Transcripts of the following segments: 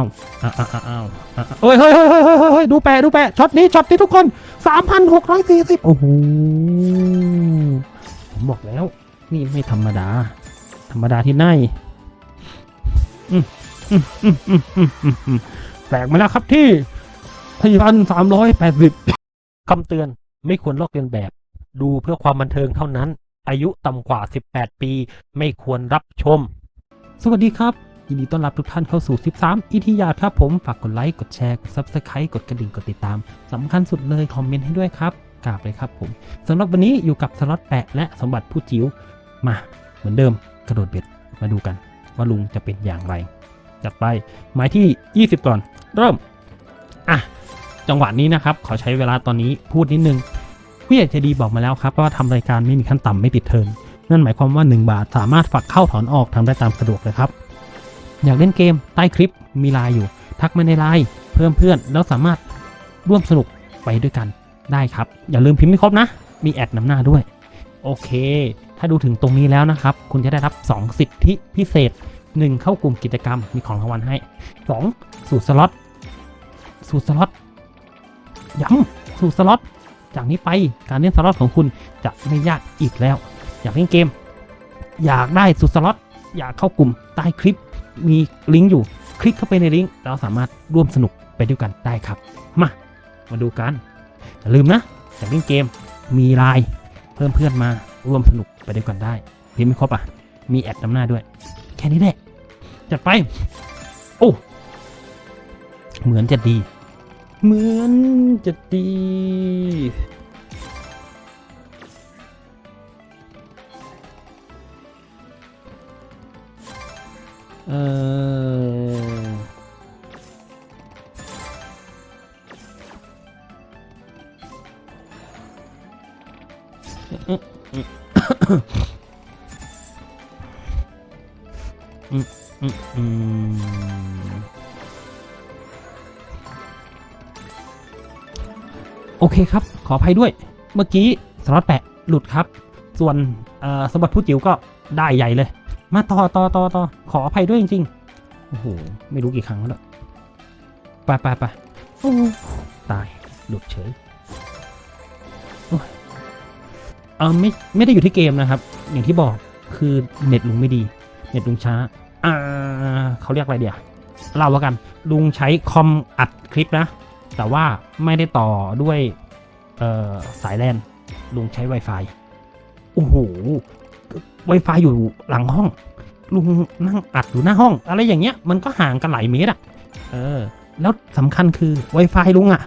อ้าวอ้าวอ้าวเฮ้ยเฮ้ยเฮ้ยเฮ้ยเฮ้ยเฮ้ยดูแปะดูแปะช็อตนี้ช็อตนี้ทุกคนสามพันหกร้อยสี่สิบโอ้โหผมบอกแล้ว นี่ไม่ธรรมดา ธรรมดาที่ไหนแปลกมาแล้วครับที่สี่พันสามร้อยแปดสิบคำเตือนไม่ควรลอกเลียนแบบ ดูเพื่อความบันเทิงเท่านั้น อายุต่ำกว่า 18 ปี ไม่ควรรับชม สวัสดีครับ ยินดีต้อนรับทุกท่านเข้าสู่ 13 อิทิยาครับผม ฝากกดไลค์ กดแชร์ กด Subscribe กดกระดิ่ง กดติดตามสำคัญสุดเลย คอมเมนต์ให้ด้วยครับกราบเลยครับผมสำหรับวันนี้อยู่กับสล็อตแปะและสมบัติผู้จิ๋ว มา เหมือนเดิม กระโดดเบ็ด มาดูกัน ว่าลุงจะเป็นอย่างไร จัดไป หมายที่ 20 ก่อน เริ่ม อะ จังหวะนี้นะครับ ขอใช้เวลาตอนนี้พูดนิดนึงผู้ใหญ่ใจดีบอกมาแล้วครับว่าทำรายการไม่มีขั้นต่ำไม่ติดเทินนั่นหมายความว่า 1 บาทสามารถฝากเข้าถอนออกทำได้ตามสะดวกเลยครับ อยากเล่นเกมใต้คลิปมีไลน์อยู่ ทักมาในไลน์เพิ่มเพื่อนแล้วสามารถร่วมสนุกไปด้วยกันได้ครับ อย่าลืมพิมพ์ให้ครบนะ มีแอดนำหน้าด้วย โอเค ถ้าดูถึงตรงนี้แล้วนะครับ คุณจะได้รับ 2 สิทธิพิเศษ 1 เข้ากลุ่มกิจกรรมมีของรางวัลให้ 2 สูตรสล็อตสูตรสล็อตย้ำสูตรสล็อตจากนี้ไปการเล่นสล็อตของคุณจะไม่ยากอีกแล้ว อยากเล่นเกม อยากได้สุดสล็อตอยากเข้ากลุ่มใต้คลิป มีลิงก์อยู่ คลิกเข้าไปในลิงก์เราสามารถร่วมสนุกไปด้วยกันได้ครับ มา มาดูกัน อย่าลืมนะอยากเล่นเกม มีไลน์เพิ่มเพื่อนมาร่วมสนุกไปด้วยกันได้พิมพ์ไม่ครบอะ มีแอดนำหน้าด้วย แค่นี้แหละ จัดไป โอ้ เหมือนจะดี เหมือนจะดี เอออืมอืมอืมโอเคครับ ขออภัยด้วย เมื่อกี้สล็อตแปะหลุดครับ ส่วนสมบัติผู้จิ๋วก็ได้ใหญ่เลย มาต่อต่อต่อต่อขออภัยด้วยจริงๆ โอ้โห ไม่รู้กี่ครั้งแล้วไปไปไปโอ้ตาย หลุดเฉยโอ้ยเออไม่ไม่ได้อยู่ที่เกมนะครับ อย่างที่บอกคือเน็ตลุงไม่ดี เน็ตลุงช้า อ่าเขาเรียกอะไรเดียวเล่าว่ากัน ลุงใช้คอมอัดคลิปนะ แต่ว่าไม่ได้ต่อด้วยเอ่อสายแลนลุงใช้ Wi-Fi โอ้โห Wi-Fi อยู่หลังห้อง ลุงนั่งอัดอยู่หน้าห้อง อะไรอย่างเงี้ยมันก็ห่างกันหลายเมตรอะ เออ แล้วสำคัญคือ Wi-Fi ลุงอะ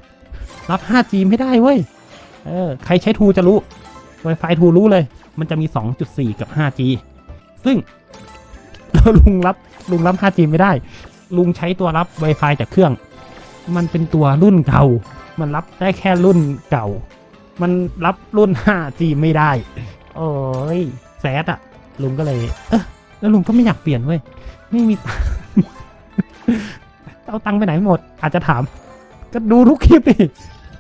รับ 5G ไม่ได้เว้ย เออ ใครใช้ทูจะรู้ Wi-Fi ทูรู้เลย มันจะมี 2.4 กับ 5G ซึ่งแล้วลุงรับลุงรับ 5G ไม่ได้ ลุงใช้ตัวรับ Wi-Fi จากเครื่อง มันเป็นตัวรุ่นเก่า มันรับได้แค่รุ่นเก่า มันรับรุ่น 5G ไม่ได้ โอ้ย แซดอะลุงก็เลย เออแล้วลุงก็ไม่อยากเปลี่ยนเว้ยไม่มีตังค์เอาตังค์ไปไหนหมด อาจจะถาม ก็ดูทุกคลิปดิ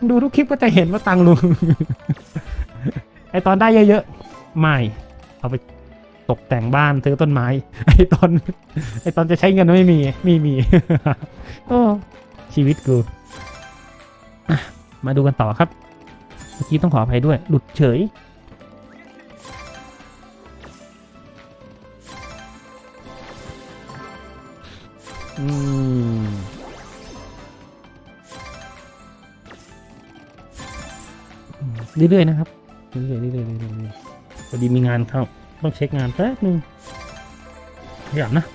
ดูทุกคลิปก็จะเห็นว่าตังค์ลุงไอตอนได้เยอะๆไม่ เอาไปตกแต่งบ้านซื้อต้นไม้ ไอตอน ไอตอนจะใช้เงินไม่มีไม่มีโอ้ชีวิตกูมาดูกันต่อครับ เมื่อกี้ต้องขออภัยด้วย หลุดเฉย อืมเรื่อยๆนะครับเรื่อยๆเรื่อยๆเรื่อยๆพอดีมีงานเข้าต้องเช็คงานแป๊บนึงขยันนะ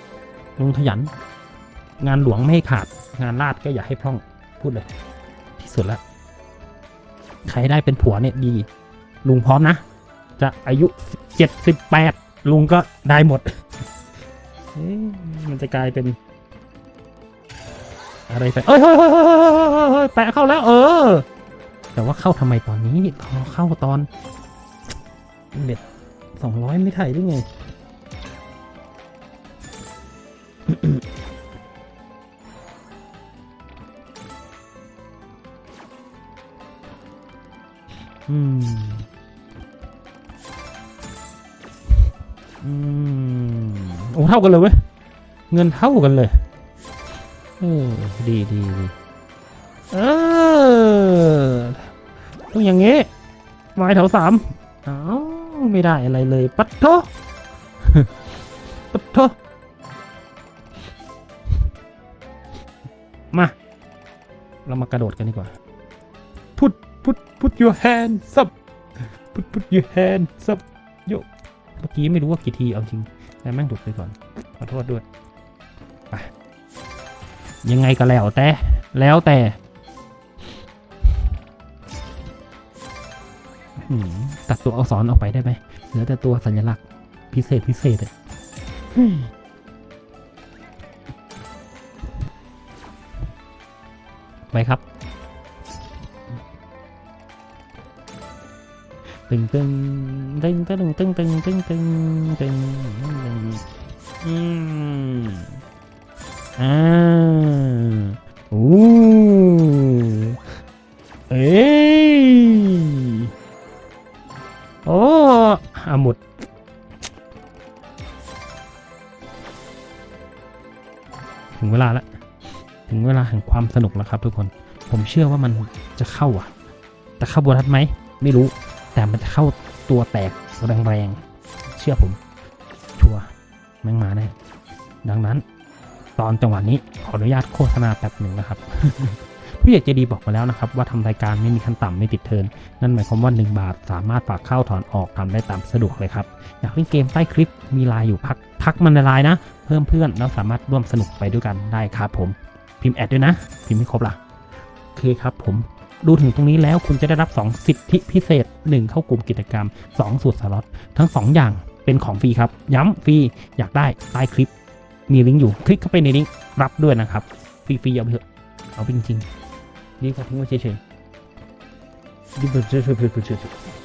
ลงขยัน งานหลวงไม่ให้ขาด งานลาดก็อย่าให้พร่องพูดเลย ที่สุดละใครได้เป็นผัวเนี่ยดี ลุงพร้อมนะ จะอายุเจ็ดสิบแปดลุงก็ได้หมดมันจะกลายเป็น อะไรไปเอ้ยเฮ้ยเฮ้ยเฮ้ยเฮ้ยเฮ้ยเฮ้ยแปะเข้าแล้ว เออ แต่ว่าเข้าทำไมตอนนี้ขอเข้าตอนเบ็ดสองร้อยไม่ไถ่หรือไงอืม อืม โอ้เท่ากันเลยเว้ย เงินเท่ากันเลย เออดีดีดีเออต้องอย่างงี้ไม้แถวสามอ้าวไม่ได้อะไรเลย ปัดโทปัดโทมา เรามากระโดดกันดีกว่า put put put your hands up put put your hands up โยเมื่อกี้ไม่รู้ว่ากี่ทีเอาจริงแต่แม่งถูกไปก่อนขอโทษด้วย ยังไงก็แล้วแต่แล้วแต่หืมตัดตัวอักษรออกไปได้ไหมเหลือแต่ตัวสัญลักษณ์พิเศษพิเศษอะเฮ้ยไปครับตึงตึงตึงตึงตึงตึงตึงตึงตึงตึงอืม อ่าโอ้เอ้ยโอ้อาหมุดถึงเวลาแล้วถึงเวลาแห่งความสนุกแล้วครับทุกคน ผมเชื่อว่ามันจะเข้าอะ แต่เข้าโบนัสไหม ไม่รู้ แต่มันจะเข้าตัวแตกแรงๆ เชื่อผม ชัวร์แม่งมาแน่ดังนั้น ตอนจังหวะนี้ขออนุญาตโฆษณาแป๊บหนึ่งนะครับ ผู้ใหญ่ใจดีบอกมาแล้วนะครับ ว่าทำรายการไม่มีขั้นต่ำไม่ติดเทิน นั่นหมายความว่า 1 บาทสามารถฝากเข้าถอนออกทำได้ตามสะดวกเลยครับ อยากเล่นเกมใต้คลิปมีไลน์อยู่พักทักมันในไลน์นะ เพิ่มเพื่อนแล้วสามารถร่วมสนุกไปด้วยกันได้ครับผมพิมพ์แอดด้วยนะ พิมพ์ไม่ครบล่ะโอเคครับผมดูถึงตรงนี้แล้วคุณจะได้รับ 2 สิทธิพิเศษ 1 เข้ากลุ่มกิจกรรม 2 สูตรสล็อตทั้ง 2 อย่างเป็นของฟรีครับ ย้ำฟรีอยากได้ใต้คลิป มีลิงก์อยู่คลิกเข้าไปในลิงก์รับด้วยนะครับฟรีๆเอาไปเถอะเอาจริงๆดีกว่าทิ้งไว้เฉยๆดีกว่าเฉยๆ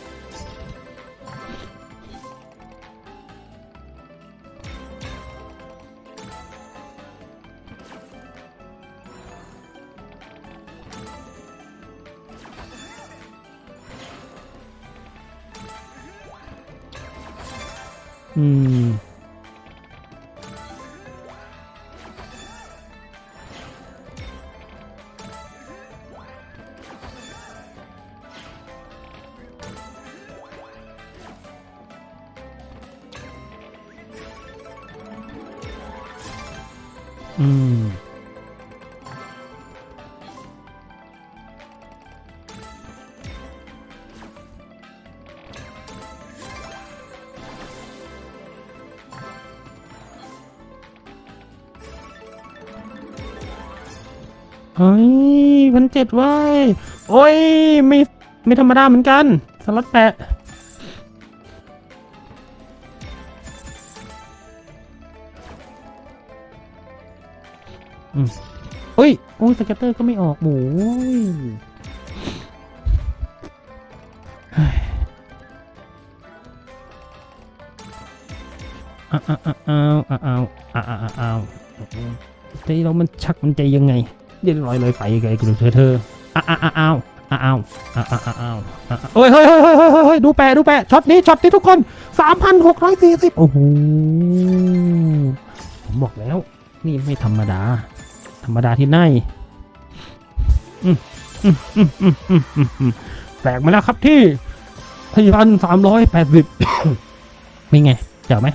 อืม อืมเฮ้ยพันเจ็ดว้ย โอ้ย ไม่ ไม่ธรรมดาเหมือนกัน สล็อตแปะ อุ้ยอุ้ยสเก็ตเตอร์ก็ไม่ออกหมูอ้าวอ้าวอ้าวอ้าวอ้าวอ้าวใจเรามันชักมันใจยังไงยังนลอยลอยไปไงกูเธอเธออ้าวอ้าวอ้าวอ้าวอ้าวอ้าวเฮ้ยเฮ้ยเฮ้ยเฮ้ยเฮ้ยดูแปะดูแปะช็อตนี้ช็อตนี้ทุกคนสามพันหกร้อยสี่สิบโอ้โหผมบอกแล้ว นี่ไม่ธรรมดา ธรรมดาที่ไหนอืมอืมอืมอืมอืมอืมอืมแตกมาแล้วครับที่ที่พันสามร้อยแปดสิบเป็นไงเจ๋อไหม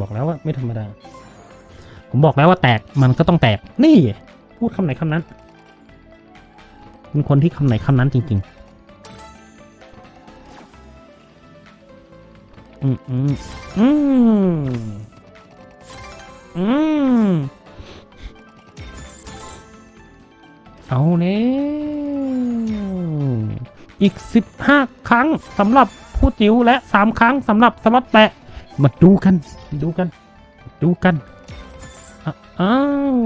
บอกแล้วว่าไม่ธรรมดา ผมบอกแล้วว่าแตกมันก็ต้องแตก นี่ พูดคำไหนคำนั้น เป็นคนที่คำไหนคำนั้นจริง ๆ อืมอืมอืม อืมเอาแล้วอีกสิบห้าครั้งสำหรับผู้จิ๋วและสามครั้งสำหรับสล็อตแปะ มาดูกัน ดูกัน ดูกันอ้าว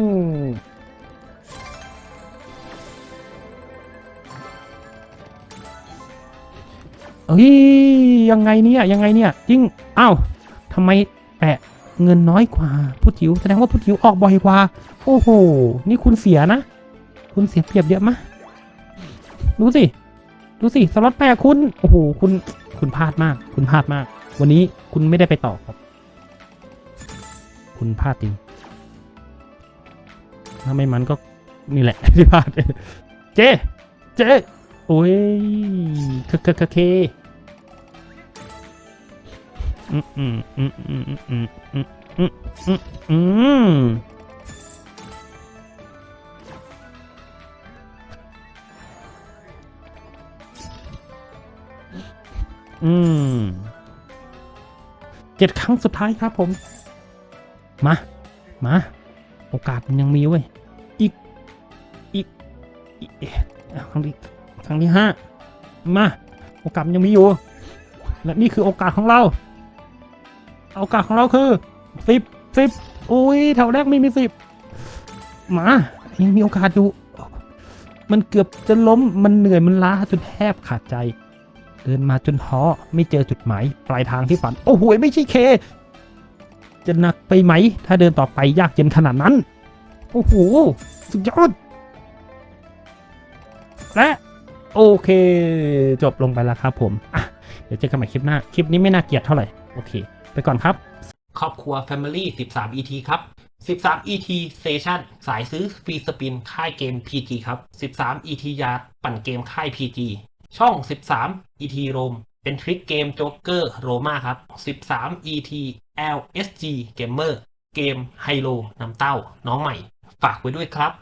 เอ้ยยังไงเนี่ยยังไงเนี่ยยิ่งอ้าวทำไมแปะ เงินน้อยกว่าผู้จิ๋วแสดงว่าผู้จิ๋วออกบ่อยกว่า โอ้โห นี่คุณเสียนะ คุณเสียเปรียบเยอะมะดูสิ ดูสิ สล็อตแปะคุณ โอ้โห คุณ คุณพลาดมาก คุณพลาดมาก วันนี้คุณไม่ได้ไปต่อครับ คุณพลาดจริง ถ้าไม่มันก็นี่แหละที่พลาด เจเจโอ้ยเคเคเคเค เจ็ดครั้งสุดท้ายครับผม มา มา โอกาสมันยังมีเว้ย อีก อีก อีกครั้งที่ครั้งที่ห้า มา โอกาสมันยังมีอยู่ และนี่คือโอกาสของเรา โอกาสของเราคือสิบสิบอุ้ยแถวแรกไม่มีสิบมายังมีโอกาสอยู่ มันเกือบจะล้มมันเหนื่อยมันล้าจนแทบขาดใจ เดินมาจนท้อไม่เจอจุดหมายปลายทางที่ฝัน โอ้โหไม่ใช่เค จะหนักไปไหม ถ้าเดินต่อไปยากเย็นขนาดนั้น โอ้โหสุดยอด และโอเค จบลงไปแล้วครับผม อะ เดี๋ยวเจอกันใหม่คลิปหน้า คลิปนี้ไม่น่าเกลียดเท่าไหร่ โอเค ไปก่อนครับ ครอบครัว Family 13 ET ครับ 13 ET Station สายซื้อฟรีสปินค่ายเกม PG ครับ 13 ET ยาปั่นเกมค่าย PG ช่อง 13 ET Rome เป็นทริคเกมโจ๊กเกอร์โรมาครับ 13 ET LSG Gamer เกมไฮโลน้ำเต้าน้องใหม่ ฝากไว้ด้วยครับ